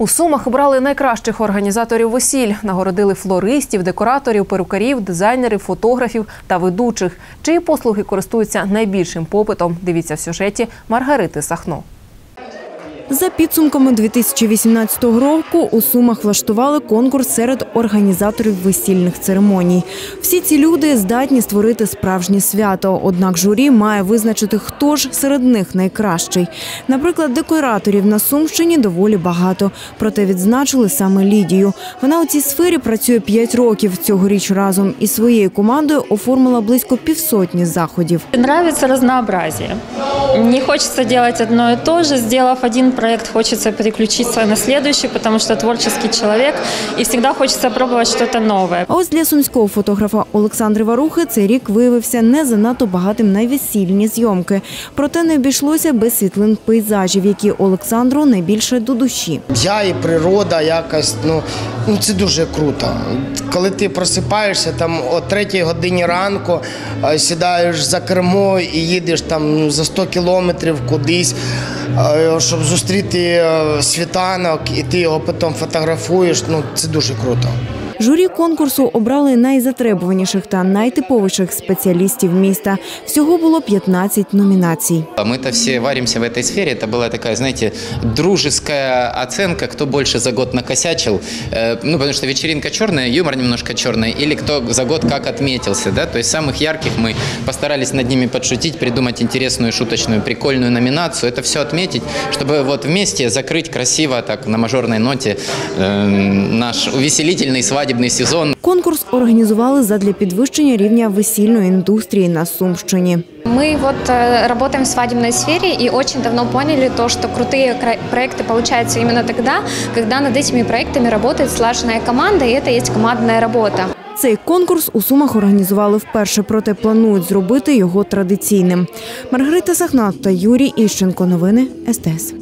У Сумах обрали найкращих організаторів весіль, нагородили флористів, декораторів, перукарів, дизайнерів, фотографів та ведучих, чиї послуги користуються найбільшим попитом. Дивіться в сюжеті Маргарити Сахно. За підсумками 2018 року у Сумах влаштували конкурс серед організаторів весільних церемоній. Всі ці люди здатні створити справжнє свято. Однак журі має визначити, хто ж серед них найкращий. Наприклад, декораторів на Сумщині доволі багато. Проте відзначили саме Лідію. Вона у цій сфері працює 5 років. Цьогоріч разом із своєю командою оформила близько півсотні заходів. Нравится разнообразие. Не хочется делать одно и то же. Сделав один проект, хочется переключиться на следующий, потому что творческий человек, и всегда хочется пробовать что-то новое. А ось для сумського фотографа Олександри Варухи цей рік виявився не занадто багатим на весільні зйомки. Проте не обійшлося без світлин пейзажів, які Олександру найбільше до душі. Я і природа якось, ну, ну це дуже круто. Коли ти просипаєшся там о третій годині ранку, е, сідаєш за кермо і їдеш там ну, за 100 кілометрів кудись, е, щоб зустріти е, світанок, і ти його потім фотографуєш, ну це дуже круто. Журі конкурсу обрали найзатребуваніших та найтиповіших спеціалістів міста. Всього було 15 номінацій. А Мы-то все варимся в этой сфере. Это была такая, знаете, дружеская оценка, кто больше за год накосячил. Э, Ну, потому что вечеринка черная, юмор немножко черный. Или кто за год как отметился, да. То есть самых ярких мы постарались над ними подшутить, придумать интересную, шуточную, прикольную номинацию. Это все отметить, чтобы вот вместе закрыть красиво, так, на мажорной ноте э, наш увеселительный свадебный сезон. Конкурс організували задля підвищення рівня весільної індустрії на Сумщині. Мы вот э, работаем в свадебной сфере и очень давно поняли то, что крутые кра- проекты получаются именно тогда, когда над этими проектами работает слаженная команда, и это есть командная работа. Цей конкурс у Сумах організували вперше, проте планують зробити його традиційним. Маргарита Сахнат та Юрій Іщенко. Новини СТС.